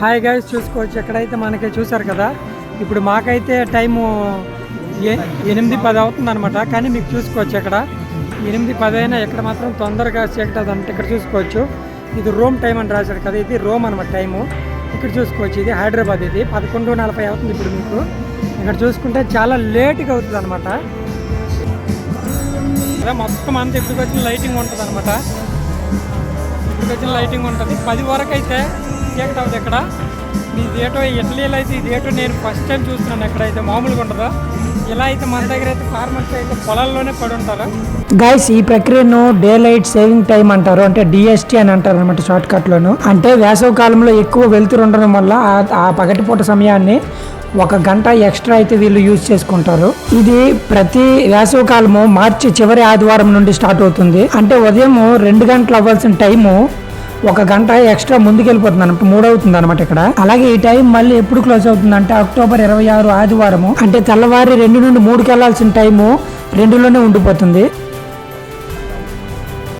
Hi guys చూసుకోవచ్చు. ఎక్కడైతే మనకి చూసారు కదా ఇప్పుడు మాకైతే టైము ఏ- ఎనిమిది పది అవుతుంది అనమాట కానీ మీకు చూసుకోవచ్చు ఇక్కడ ఎనిమిది పది అయినా ఇక్కడ మాత్రం తొందరగా చీకటి అంటే ఇక్కడ చూసుకోవచ్చు. ఇది రోమ్ టైం అని రాశాడు కదా ఇది రోమ్ అనమాట టైము ఇక్కడ చూసుకోవచ్చు ఇది హైదరాబాద్ ఇది. పదకొండు నలభై అవుతుంది ఇప్పుడు మీకు. ఇక్కడ చూసుకుంటే చాలా లేట్గా అవుతుంది అనమాట మొత్తం అంత ఇప్పటికి వచ్చిన లైటింగ్ ఉంటుంది అనమాట ఇప్పటికి వచ్చిన లైటింగ్ ఉంటుంది. పది వరకు అయితే ప్రత్యేకత ఉంది ఇక్కడ. ఇది ఏటో ఇటలీలో అయితే ఇది ఏటో నేను ఫస్ట్ టైం చూస్తున్నాను ఎక్కడైతే మామూలుగా ఉండదు. ఇలా అయితే మన దగ్గర అయితే ఫార్మర్స్ అయితే పొలాల్లోనే పడి ఉంటారు. గైస్ ఈ ప్రక్రియను డే లైట్ సేవింగ్ టైం అంటారు. అంటే డిఎస్టీ అని అంటారు అనమాట షార్ట్ కట్ లోను అంటే వేసవ కాలంలో ఎక్కువ వెలుతురు ఉండడం వల్ల ఆ- ఆ పగటిపూట సమయాన్ని ఒక గంట ఎక్స్ట్రా అయితే వీళ్ళు యూజ్ చేసుకుంటారు. ఇది ప్రతి వేసవ కాలము మార్చి చివరి ఆదివారం నుండి స్టార్ట్ అవుతుంది. అంటే ఉదయం రెండు గంటలు అవ్వాల్సిన టైము ఒక గంట ఎక్స్ట్రా ముందుకెళ్ళిపోతుంది అనమాట మూడవుతుంది అనమాట ఇక్కడ. అలాగే ఈ టైం మళ్ళీ ఎప్పుడు క్లోజ్ అవుతుంది అంటే అక్టోబర్ ఇరవై ఆరు ఆదివారము. అంటే తెల్లవారి రెండు నుండి మూడుకి వెళ్ళాల్సిన టైము రెండులోనే ఉండిపోతుంది.